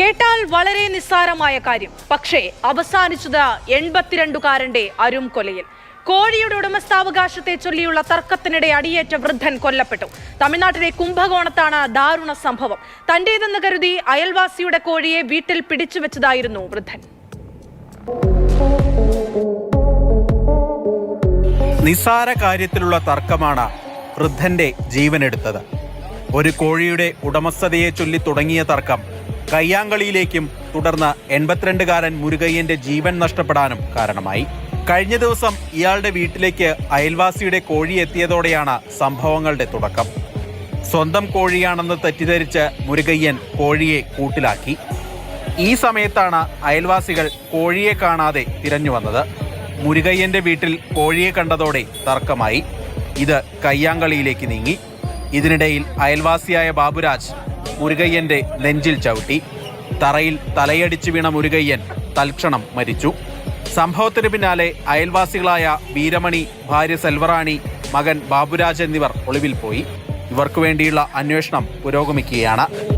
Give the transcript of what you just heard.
കേട്ടാൽ വളരെ നിസ്സാരമായ കാര്യം. പക്ഷേ അവസാനിച്ചത് എൺപത്തിരണ്ടുകാരന്റെ അരും കൊലയിൽ കോഴിയുടെ ഉടമസ്ഥാവകാശത്തെ ചൊല്ലിയുള്ള തർക്കത്തിനിടെ അടിയേറ്റ വൃദ്ധൻ കൊല്ലപ്പെട്ടു. തമിഴ്നാട്ടിലെ കുംഭകോണത്താണ് ദാരുണ സംഭവം. തന്റേതെന്ന് കരുതി അയൽവാസിയുടെ കോഴിയെ വീട്ടിൽ പിടിച്ചു വെച്ചതായിരുന്നു വൃദ്ധൻ. നിസ്സാര കാര്യത്തിലുള്ള തർക്കമാണ് വൃദ്ധന്റെ ജീവനെടുത്തത്. ഒരു കോഴിയുടെ ഉടമസ്ഥതയെ ചൊല്ലി തുടങ്ങിയ തർക്കം കയ്യാങ്കളിയിലേക്കും തുടർന്ന് എൺപത്തിരണ്ടുകാരൻ മുരുകയ്യന്റെ ജീവൻ നഷ്ടപ്പെടാനും കാരണമായി. കഴിഞ്ഞ ദിവസം ഇയാളുടെ വീട്ടിലേക്ക് അയൽവാസിയുടെ കോഴി എത്തിയതോടെയാണ് സംഭവങ്ങളുടെ തുടക്കം. സ്വന്തം കോഴിയാണെന്ന് തെറ്റിദ്ധരിച്ച് മുരുകയ്യൻ കോഴിയെ കൂട്ടിലാക്കി. ഈ സമയത്താണ് അയൽവാസികൾ കോഴിയെ കാണാതെ തിരഞ്ഞു വന്നത്. മുരുകയ്യന്റെ വീട്ടിൽ കോഴിയെ കണ്ടതോടെ തർക്കമായി. ഇത് കയ്യാങ്കളിയിലേക്ക് നീങ്ങി. ഇതിനിടയിൽ അയൽവാസിയായ ബാബുരാജ് മുരുകയ്യന്റെ നെഞ്ചിൽ ചവിട്ടി. തറയിൽ തലയടിച്ചു വീണ മുരുകയ്യൻ തൽക്ഷണം മരിച്ചു. സംഭവത്തിന് പിന്നാലെ അയൽവാസികളായ വീരമണി ഭാര്യ സെൽവറാണി മകൻ ബാബുരാജ് എന്നിവർ ഒളിവിൽ പോയി. ഇവർക്കു വേണ്ടിയുള്ള അന്വേഷണം പുരോഗമിക്കുകയാണ്.